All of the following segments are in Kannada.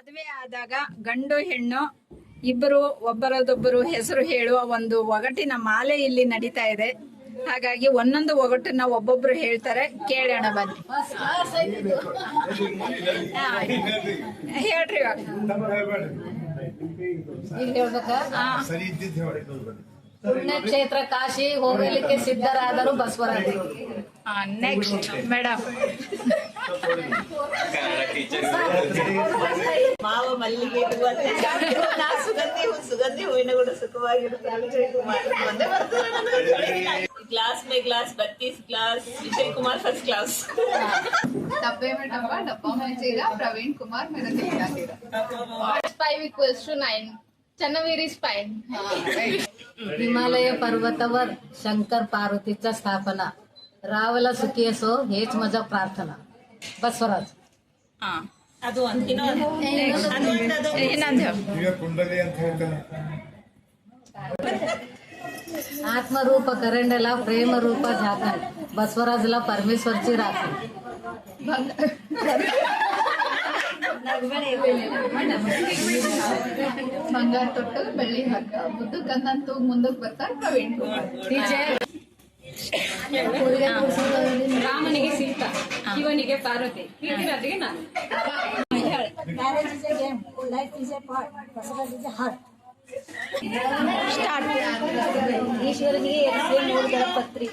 ಮದುವೆ ಆದಾಗ ಗಂಡು ಹೆಣ್ಣು ಇಬ್ಬರು ಒಬ್ಬರದೊಬ್ಬರು ಹೆಸರು ಹೇಳುವ ಒಂದು ಒಗಟಿನ ಮಾಲೆ ಇಲ್ಲಿ ನಡೀತಾ ಇದೆ. ಹಾಗಾಗಿ ಒಂದೊಂದು ಒಗಟನ್ನ ಒಬ್ಬೊಬ್ರು ಹೇಳ್ತಾರೆ. ಕೇಳೋಣ ಬನ್ನಿ. ಹೇಳ್ರಿ ಪುಣ್ಯಕ್ಷೇತ್ರ ಕಾಶಿ ಹೋಗಲಿಕ್ಕೆ ಸಿದ್ಧರಾದರು ಬಸವರಾಜ ನೆಕ್ಸ್ಟ್ ಮೇಡಮ್ ಮಲ್ಲಿಗೆ ಹೂವಂತೆ ನಾ ಸುಗಂಧಿ ಹೂ ಸುಗಂಧಿ ಹೂವಿನ ಕೂಡ ಸುಖವಾಗಿರುತ್ತಾರೆ ವಿಜಯ್ ಕುಮಾರ್ ಒಂದೇ glass May glass ಬತ್ತೀಸ್ glass Vijay Kumar first class डब्बे में डब्बा डब्बा में चेहरा प्रवीण कुमार मेरा चेहरा तेरा five equals to nine. Chanavir is fine. Himalaya पर्वतावर शंकर पार्वतीचा स्थापना रावला सुखी असो हेच माझा प्रार्थना बसवराज ಹಾ आत्मरूप करंडला प्रेम रूप झाकण बसवराजला परमेश्वरची राखण बंगार बड़ी हक मुद्दू मुद्दे बरता कवि रामन ಸೀತಾ ಶಿವನಿಗೆ ಪಾರ್ವತಿ ಕೀರ್ತಿರಾಜಿಗೆ ನಾನು. ಈಶ್ವರನಿಗೆ ಎನಿಸಿದ ಮೂರು ಪತ್ರಿ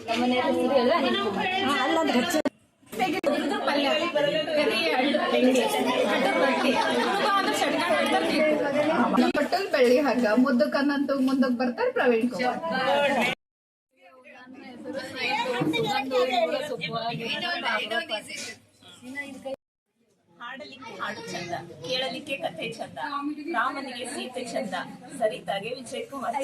ಅಲ್ಲದ ಹಚ್ಚ ಪಲ್ಯ. ಕರಿ ಬೆಂಡಿ ಅಡ್ಡ ರೊಟ್ಟಿ ಮಾಡ್ತಾರೆ ಬೆಳ್ಳಿ ಹಗ್ಗ. ಮುದ್ದಕ್ಕನ್ನಂತೂ ಮುಂದಕ್ಕೆ ಬರ್ತಾರೆ ಪ್ರವೀಣ್ ಕುಮಾರ್. ಹಾಡಲಿಕ್ಕೆ ಹಾಡು ಚಂದ ಕೇಳಲಿಕ್ಕೆ ಕಥೆ ಚಂದ ರಾಮನಿಗೆ ಸೀತೆ ಚಂದ ಸರಿತಾಗೆ ವಿಜಯ್ ಕುಮಾರ್